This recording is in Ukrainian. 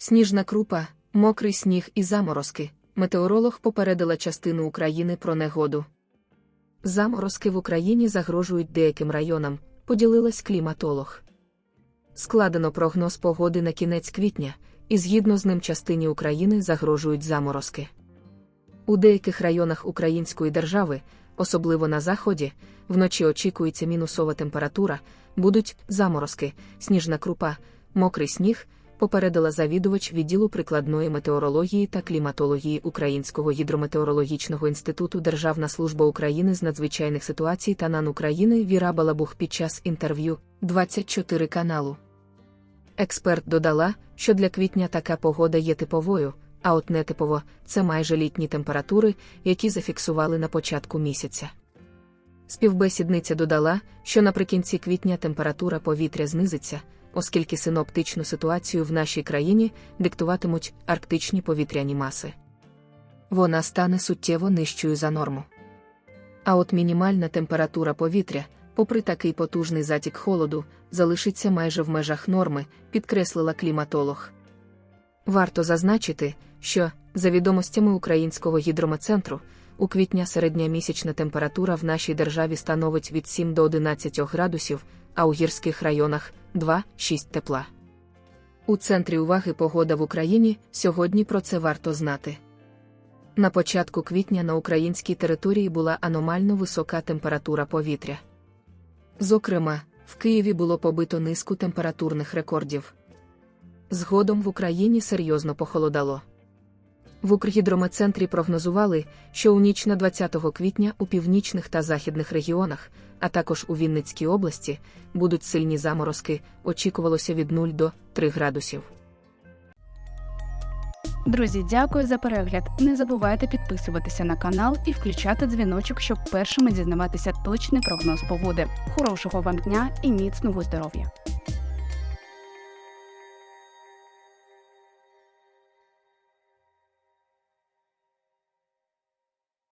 Сніжна крупа, мокрий сніг і заморозки. Метеоролог попередила частину України про негоду. Заморозки в Україні загрожують деяким районам, поділилась кліматолог. Складено прогноз погоди на кінець квітня, і згідно з ним частині України загрожують заморозки. У деяких районах української держави, особливо на заході, вночі очікується мінусова температура, будуть заморозки, сніжна крупа, мокрий сніг, попередила завідувач відділу прикладної метеорології та кліматології Українського гідрометеорологічного інституту Державна служба України з надзвичайних ситуацій та НАН України Віра Балабух під час інтерв'ю 24 каналу. Експерт додала, що для квітня така погода є типовою, а от нетипово це майже літні температури, які зафіксували на початку місяця. Співбесідниця додала, що наприкінці квітня температура повітря знизиться, оскільки синоптичну ситуацію в нашій країні диктуватимуть арктичні повітряні маси. Вона стане суттєво нижчою за норму. А от мінімальна температура повітря, попри такий потужний затік холоду, залишиться майже в межах норми, підкреслила кліматолог. Варто зазначити, що, за відомостями Українського гідрометцентру, у квітня середня місячна температура в нашій державі становить від 7 до 11 градусів, а у гірських районах 2-6 тепла. У центрі уваги погода в Україні сьогодні про це варто знати. На початку квітня на українській території була аномально висока температура повітря. Зокрема, в Києві було побито низку температурних рекордів. Згодом в Україні серйозно похолодало. В Укргідрометцентрі прогнозували, що у ніч на 20 квітня у північних та західних регіонах, а також у Вінницькій області, будуть сильні заморозки, очікувалося від 0 до 3 градусів. Друзі, дякую за перегляд. Не забувайте підписуватися на канал і включати дзвіночок, щоб першими дізнаватися точний прогноз погоди. Хорошого вам дня і міцного здоров'я!